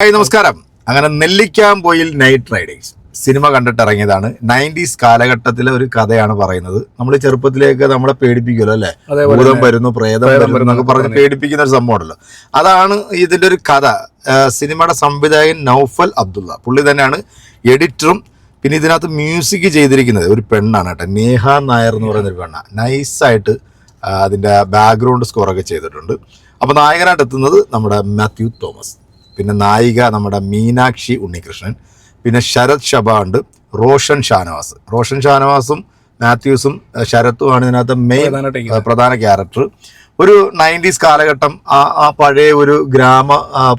Hi നമസ്കാരം. അങ്ങനെ നെല്ലിക്കാമ്പോയിൽ നൈറ്റ് റൈഡേഴ്സ് സിനിമ കണ്ടിട്ട് ഇറങ്ങിയതാണ് നയന്റീസ് കാലഘട്ടത്തിലെ ഒരു കഥയാണ് പറയുന്നത്. നമ്മൾ ചെറുപ്പത്തിലേക്ക് നമ്മളെ പേടിപ്പിക്കുമല്ലോ അല്ലെ? ഭൂതം വരുന്നു പ്രേതം വരുന്നു എന്നൊക്കെ പറഞ്ഞ് പേടിപ്പിക്കുന്ന ഒരു സംഭവമാണല്ലോ. അതാണ് ഇതിന്റെ ഒരു കഥ. സിനിമയുടെ സംവിധായകൻ നൗഫൽ അബ്ദുള്ള. പുള്ളി തന്നെയാണ് എഡിറ്ററും പിന്നെ ഇതിനകത്ത് മ്യൂസിക് ചെയ്തിരിക്കുന്നത്. ഒരു പെണ്ണാണ് കേട്ടോ. നേഹ നായർ എന്ന് പറയുന്ന ഒരു പെണ്ണ നൈസായിട്ട് അതിന്റെ ബാക്ക്ഗ്രൗണ്ട് സ്കോറൊക്കെ ചെയ്തിട്ടുണ്ട്. അപ്പോൾ നായകനായിട്ട് എത്തുന്നത് നമ്മുടെ മാത്യു തോമസ് പിന്നെ നായിക നമ്മുടെ മീനാക്ഷി ഉണ്ണികൃഷ്ണൻ പിന്നെ ശരത് ഷബാണ്ട് റോഷൻ ഷാനവാസ്. റോഷൻ ഷാനവാസും മാത്യൂസും ശരത്തും ശരത്തുമാണ് ഇതിനകത്ത് മെയിൻ പ്രധാന ക്യാരക്ടർ ഒരു നയന്റീസ് കാലഘട്ടം ആ ആ പഴയ ഒരു ഗ്രാമ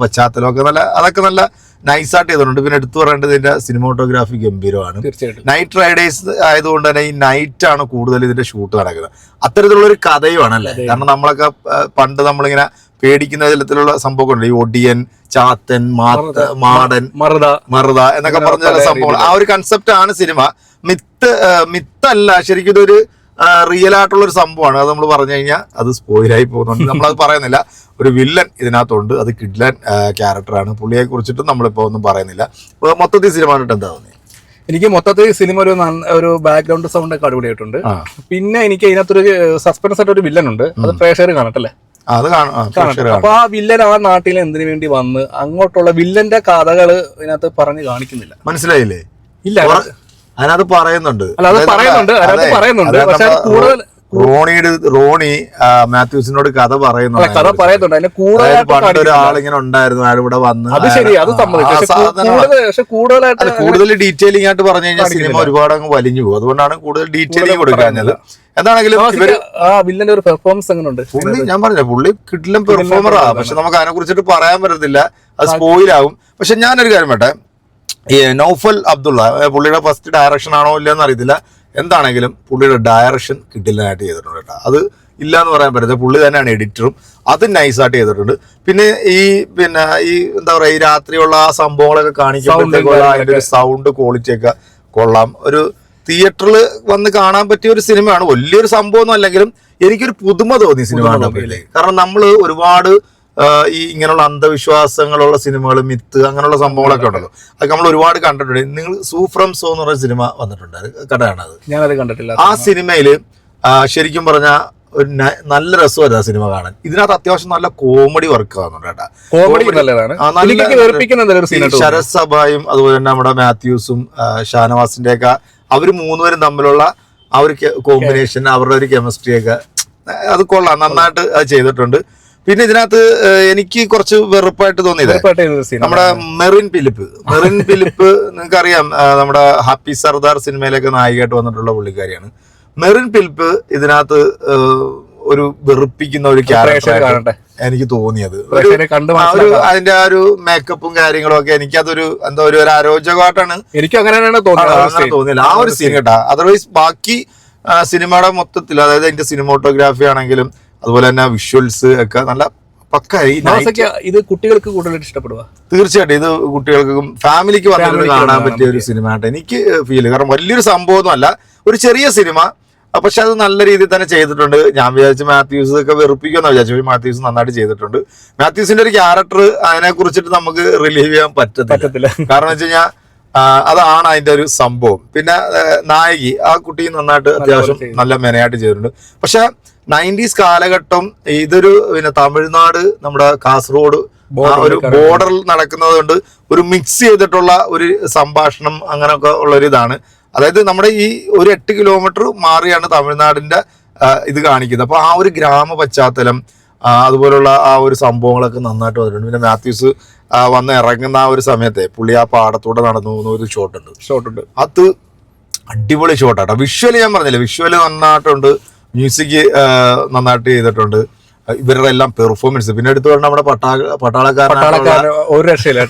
പശ്ചാത്തലമൊക്കെ നല്ല അതൊക്കെ നല്ല നൈസായിട്ട് ചെയ്തിട്ടുണ്ട്. പിന്നെ എടുത്തു പറയേണ്ടത് ഇതിന്റെ സിനിമോട്ടോഗ്രാഫി ഗംഭീരമാണ്. നൈറ്റ് റൈഡേഴ്സ് ആയതുകൊണ്ട് തന്നെ ഈ നൈറ്റ് ആണ് കൂടുതൽ ഇതിന്റെ ഷൂട്ട് നടക്കുന്നത്. അത്തരത്തിലുള്ള ഒരു കഥയുമാണ് അല്ലേ? കാരണം നമ്മളൊക്കെ പണ്ട് നമ്മളിങ്ങനെ പേടിക്കുന്ന തരത്തിലുള്ള സംഭവങ്ങളുണ്ട്. ഈ ഒടിയൻ ചാത്തൻ മാത്ത മാടൻ മറുത. മറുത എന്നൊക്കെ പറഞ്ഞ സംഭവങ്ങൾ. ആ ഒരു കൺസെപ്റ്റ് ആണ് സിനിമ. Myth myth മിത്തല്ല. ശരിക്കും ഇതൊരു റിയൽ ആയിട്ടുള്ള ഒരു സംഭവമാണ്. അത് നമ്മൾ പറഞ്ഞു കഴിഞ്ഞാൽ അത് സ്പോയിലായി പോകുന്നുണ്ട്. നമ്മളത് പറയുന്നില്ല. ഒരു വില്ലൻ ഇതിനകത്തുണ്ട്. അത് കിഡ്ലൻ ക്യാരക്ടറാണ് പുള്ളിയെ കുറിച്ചിട്ടും നമ്മളിപ്പോ ഒന്നും പറയുന്നില്ല. മൊത്തത്തിൽ സിനിമ കണ്ടിട്ട് എന്താ തോന്നി എനിക്ക് മൊത്തത്തിൽ സിനിമ ഒരു ഒരു ബാക്ക്ഗ്രൗണ്ട് സൗണ്ട് ഒക്കെ അടിപൊളിയായിട്ടുണ്ട്. പിന്നെ എനിക്ക് ഇതിനകത്തൊരു സസ്പെൻസ് ആയിട്ട് ഒരു വില്ലൻ ഉണ്ട്. അത് പ്രേക്ഷകർ കാണട്ടല്ലേ അപ്പൊ ആ വില്ലൻ ആ നാട്ടിൽ എന്തിനു വേണ്ടി വന്ന് അങ്ങോട്ടുള്ള വില്ലന്റെ കഥകൾ ഇതിനകത്ത് പറഞ്ഞു കാണിക്കുന്നില്ല. മനസ്സിലായില്ലേ? ഇല്ല. അതിനകത്ത് പറയുന്നുണ്ട്. അല്ല അത് പറയുന്നുണ്ട്. അതിനകത്ത് പറയുന്നുണ്ട്. പക്ഷെ കൂടുതൽ റോണിയുടെ റോണി മാത്യൂസിനോട് കഥ പറയുന്നു കഥ പറയുന്നുണ്ട്. അതിന്റെ കൂടുതൽ. ഒരാളിങ്ങനെ ഉണ്ടായിരുന്നു അയാൾ ഇവിടെ വന്ന് അത് ശരി അത് സമ്മതിച്ചു. കൂടുതലായിട്ട് കൂടുതൽ ഡീറ്റെയിലിംഗ് ആയിട്ട് പറഞ്ഞു കഴിഞ്ഞാൽ സിനിമ ഒരുപാട് അങ്ങ് വലിഞ്ഞു പോകും. അതുകൊണ്ടാണ് കൂടുതൽ ഡീറ്റെയിലിംഗ് കൊടുക്കാഞ്ഞത് എന്താണെങ്കിലും വില്ലന്റെ ഒരു പെർഫോമൻസ് അങ്ങനെ ഉണ്ട് പുള്ളി ഞാൻ പറഞ്ഞ പുള്ളി കിട്ടിലും പെർഫോമറാ പക്ഷെ നമുക്ക് അതിനെ കുറിച്ചിട്ട് പറയാൻ പറ്റത്തില്ല. അത് സ്പോയിലാകും പക്ഷെ ഞാനൊരു കാര്യം വേട്ടെ ഈ നൗഫൽ അബ്ദുള്ള പുള്ളിയുടെ ഫസ്റ്റ് ഡയറക്ഷൻ ആണോ ഇല്ലെന്ന് അറിയത്തില്ല. എന്താണെങ്കിലും പുള്ളിയുടെ ഡയറക്ഷൻ കിട്ടില്ലായിട്ട് ചെയ്തിട്ടുണ്ട് കേട്ടോ. അത് ഇല്ല എന്ന് പറയാൻ പറ്റത്തില്ല. പുള്ളി തന്നെയാണ് എഡിറ്ററും അത് നൈസായിട്ട് ചെയ്തിട്ടുണ്ട്. പിന്നെ ഈ പിന്നെ ഈ എന്താ പറയുക ഈ രാത്രിയുള്ള ആ സംഭവങ്ങളൊക്കെ കാണിക്കുമ്പോഴത്തേക്കുള്ള അതിന്റെ ഒരു സൗണ്ട് ക്വാളിറ്റിയൊക്കെ കൊള്ളാം. ഒരു തിയേറ്ററിൽ വന്ന് കാണാൻ പറ്റിയ ഒരു സിനിമയാണ് വലിയൊരു സംഭവം ഒന്നും അല്ലെങ്കിലും എനിക്കൊരു പുതുമ തോന്നി സിനിമ കണ്ടപ്പോഴേ. കാരണം നമ്മൾ ഒരുപാട് ഈ ഇങ്ങനെയുള്ള അന്ധവിശ്വാസങ്ങളുള്ള സിനിമകൾ മിത്ത് അങ്ങനെയുള്ള സംഭവങ്ങളൊക്കെ ഉണ്ടല്ലോ. അതൊക്കെ നമ്മൾ ഒരുപാട് കണ്ടിട്ടുണ്ട്. നിങ്ങൾ സൂഫ്രം സോ എന്ന് പറഞ്ഞ സിനിമ വന്നിട്ടുണ്ട്. അത് കടയാണ് അത്. ഞാനത് കണ്ടിട്ടില്ല. ആ സിനിമയിൽ ശരിക്കും പറഞ്ഞ ഒരു നല്ല രസമായിരുന്നു ആ സിനിമ കാണാൻ. ഇതിനകത്ത് അത്യാവശ്യം നല്ല കോമഡി വർക്ക് ആവുന്നുണ്ട് കേട്ടാ. കോമഡി comedy- നല്ലതാണ്. ആ, നല്ല- എനിക്ക് ഒരു ഈ സീനായിട്ട് ശരത് സഭായും അതുപോലെ തന്നെ നമ്മുടെ മാത്യൂസും ഷാനവാസിന്റെ ഒക്കെ അവർ മൂന്നുപേരും തമ്മിലുള്ള ആ ഒരു കോമ്പിനേഷൻ അവരുടെ ഒരു കെമിസ്ട്രി ഒക്കെ അത് കൊള്ളാം. നന്നായിട്ട് അത് ചെയ്തിട്ടുണ്ട്. പിന്നെ ഇതിനകത്ത് എനിക്ക് കുറച്ച് വെറുപ്പായിട്ട് തോന്നിയത്. നമ്മുടെ മെറിൻ ഫിലിപ്പ്. മെറിൻ ഫിലിപ്പ് നിങ്ങൾക്ക് അറിയാം നമ്മുടെ ഹാപ്പി സർദാർ സിനിമയിലൊക്കെ നായികയായിട്ട് വന്നിട്ടുള്ള പുള്ളിക്കാരിയാണ്. മെറിൻ ഫിലിപ്പ് ഇതിനകത്ത് ഒരു വെറുപ്പിക്കുന്ന ഒരു ക്യാരക്ടർ എനിക്ക് തോന്നിയത്. ഒരു അതിന്റെ ആ ഒരു മേക്കപ്പും കാര്യങ്ങളും ഒക്കെ എനിക്കതൊരു എന്താ ഒരു അരോചകമായിട്ടാണ് എനിക്ക് അങ്ങനെ തോന്നിയില്ല. ആ ഒരു സീൻ കേട്ടാ. അതർവൈസ് ബാക്കി സിനിമയുടെ മൊത്തത്തിൽ അതായത് അതിന്റെ സിനിമോട്ടോഗ്രാഫി ആണെങ്കിലും അതുപോലെ തന്നെ വിഷ്വൽസ് ഒക്കെ നല്ല പക്കായി. ഇത് കുട്ടികൾക്ക് കൂടുതൽ ഇഷ്ടപ്പെടുക തീർച്ചയായിട്ടും ഇത് കുട്ടികൾക്കും ഫാമിലിക്ക് വന്നിട്ട് കാണാൻ പറ്റിയ ഒരു സിനിമയായിട്ട് എനിക്ക് ഫീൽ കാരണം വലിയൊരു സംഭവമൊന്നും അല്ല ഒരു ചെറിയ സിനിമ പക്ഷെ അത് നല്ല രീതിയിൽ തന്നെ ചെയ്തിട്ടുണ്ട്. ഞാൻ വിചാരിച്ചു മാത്യൂസ് ഒക്കെ വെറുപ്പിക്കുമെന്ന് വിചാരിച്ചു മാത്യൂസ് നന്നായിട്ട് ചെയ്തിട്ടുണ്ട്. മാത്യൂസിന്റെ ഒരു ക്യാരക്ടർ അതിനെ കുറിച്ചിട്ട് നമുക്ക് റിലീവ് ചെയ്യാൻ പറ്റത്തില്ല. കാരണം വെച്ച് കഴിഞ്ഞാൽ അതാണ് അതിന്റെ ഒരു സംഭവം. പിന്നെ നായകി ആ കുട്ടി നന്നായിട്ട് അത്യാവശ്യം നല്ല മെനയായിട്ട് ചെയ്തിട്ടുണ്ട്. പക്ഷെ നയന്റീസ് കാലഘട്ടം ഇതൊരു പിന്നെ തമിഴ്നാട് നമ്മുടെ കാസർഗോഡ് ഒരു ബോർഡറിൽ നടക്കുന്നത് കൊണ്ട് ഒരു മിക്സ് ചെയ്തിട്ടുള്ള ഒരു സംഭാഷണം അങ്ങനെയൊക്കെ ഉള്ള ഒരു ഇതാണ് അതായത് നമ്മുടെ ഈ ഒരു എട്ട് കിലോമീറ്റർ മാറിയാണ് തമിഴ്നാടിന്റെ ഇത് കാണിക്കുന്നത്. അപ്പൊ ആ ഒരു ഗ്രാമ പശ്ചാത്തലം അതുപോലുള്ള ആ ഒരു സംഭവങ്ങളൊക്കെ നന്നായിട്ട് വന്നിട്ടുണ്ട്. പിന്നെ മാത്യൂസ് വന്ന് ഇറങ്ങുന്ന ആ ഒരു സമയത്തെ പുള്ളി ആ പാടത്തൂടെ നടന്നു പോകുന്ന ഒരു ഷോട്ട് ഉണ്ട് ഷോട്ട് ഉണ്ട് അത് അടിപൊളി ഷോട്ടാട്ടോ. വിഷ്വൽ ഞാൻ പറഞ്ഞില്ല വിഷ്വൽ നന്നായിട്ടുണ്ട് മ്യൂസിക് നന്നായിട്ട് ചെയ്തിട്ടുണ്ട്. ഇവരുടെ എല്ലാം പെർഫോമൻസ് പിന്നെ എടുത്തു പറഞ്ഞ നമ്മുടെ പട്ടാള പട്ടാളക്കാരൻ ഒരു രക്ഷയില്ല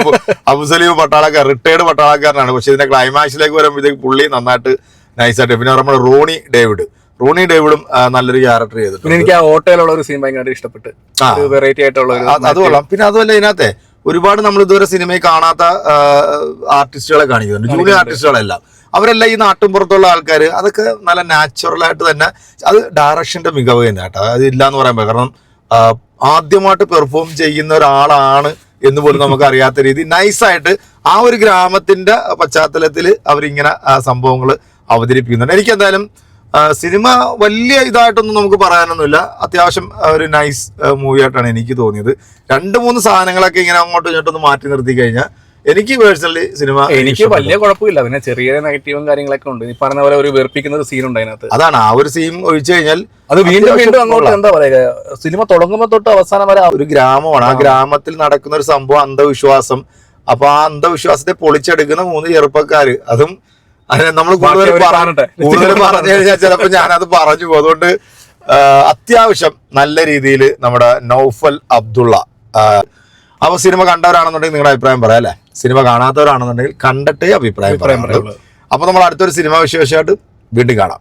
അബുസലീം പട്ടാളക്കാർ റിട്ടയർഡ് പട്ടാളക്കാരനാണ്. പക്ഷെ ഇതിന്റെ ക്ലൈമാക്സിലേക്ക് വരുമ്പോഴത്തേക്ക് പുള്ളി നന്നായിട്ട് നൈസായിട്ട് പിന്നെ നമ്മുടെ റോണി ഡേവിഡ്. റോണി ഡേവിഡും നല്ലൊരു ക്യാരക്ടർ ചെയ്തിട്ടുണ്ട്. പിന്നെ എനിക്ക് ആ ഓട്ടോയിലുള്ള ഒരു സീൻ ഭയങ്കരമായിട്ട് ഇഷ്ടപ്പെട്ട് വെറൈറ്റി ആയിട്ടുള്ള അത് കൊള്ളാം. പിന്നെ അതുമല്ല ഇതിനകത്തെ ഒരുപാട് നമ്മൾ ഇതുവരെ സിനിമയിൽ കാണാത്ത ആർട്ടിസ്റ്റുകളെ കാണിക്കുന്നുണ്ട്. ജൂനിയർ ആർട്ടിസ്റ്റുകളെല്ലാം അവരെല്ലാം ഈ നാട്ടും പുറത്തുള്ള ആൾക്കാർ അതൊക്കെ നല്ല നാച്ചുറൽ ആയിട്ട് തന്നെ അത് ഡയറക്ഷന്റെ മികവ് തന്നെ കേട്ടോ. അത് ഇല്ലാന്ന് പറയാൻ പറ്റില്ല. കാരണം ആദ്യമായിട്ട് പെർഫോം ചെയ്യുന്ന ഒരാളാണ് എന്ന് പോലും നമുക്ക് അറിയാത്ത രീതി. നൈസായിട്ട് ആ ഒരു ഗ്രാമത്തിന്റെ പശ്ചാത്തലത്തിൽ അവരിങ്ങനെ സംഭവങ്ങൾ അവതരിപ്പിക്കുന്നുണ്ട്. എനിക്ക് എന്തായാലും സിനിമ വലിയ ഇതായിട്ടൊന്നും നമുക്ക് പറയാനൊന്നുമില്ല. അത്യാവശ്യം ഒരു നൈസ് മൂവിയായിട്ടാണ് എനിക്ക് തോന്നിയത്. രണ്ട് മൂന്ന് സാധനങ്ങളൊക്കെ ഇങ്ങനെ അങ്ങോട്ടും ഇങ്ങോട്ടൊന്ന് മാറ്റി നിർത്തി കഴിഞ്ഞാൽ എനിക്ക് പേഴ്സണലി സിനിമ എനിക്ക് വലിയ കുഴപ്പമില്ല. പിന്നെ ചെറിയ നെഗറ്റീവും കാര്യങ്ങളൊക്കെ ഉണ്ട്. ഈ പറഞ്ഞ പോലെ ഒരു വെറുപ്പിക്കുന്ന ഒരു സീൻ ഉണ്ട് അതിനകത്ത്. അതാണ്. ആ ഒരു സീൻ ഒഴിച്ചു കഴിഞ്ഞാൽ അത് വീണ്ടും വീണ്ടും അങ്ങോട്ട് എന്താ പറയുക? സിനിമ തുടങ്ങുമ്പോൾ തൊട്ട് അവസാനം വരെ ഒരു ഗ്രാമമാണ്. ആ. ഗ്രാമത്തിൽ നടക്കുന്ന ഒരു സംഭവം അന്ധവിശ്വാസം. അപ്പൊ ആ അന്ധവിശ്വാസത്തെ പൊളിച്ചെടുക്കുന്ന മൂന്ന് ചെറുപ്പക്കാര് അതും നമ്മൾ കൂടുതൽ. കൂടുതൽ പറഞ്ഞു കഴിഞ്ഞാൽ ചിലപ്പോൾ ഞാനത് പറഞ്ഞു പോകും. അതുകൊണ്ട് അത്യാവശ്യം നല്ല രീതിയിൽ നമ്മുടെ നൗഫൽ അബ്ദുള്ള അപ്പൊ സിനിമ കണ്ടവരാണെന്നുണ്ടെങ്കിൽ നിങ്ങളുടെ അഭിപ്രായം പറയാം അല്ലെ? സിനിമ കാണാത്തവരാണെന്നുണ്ടെങ്കിൽ കണ്ടിട്ടേ അഭിപ്രായം അഭിപ്രായം പറയാം അപ്പൊ നമ്മൾ അടുത്തൊരു സിനിമ വിശേഷമായിട്ട് വീണ്ടും കാണാം.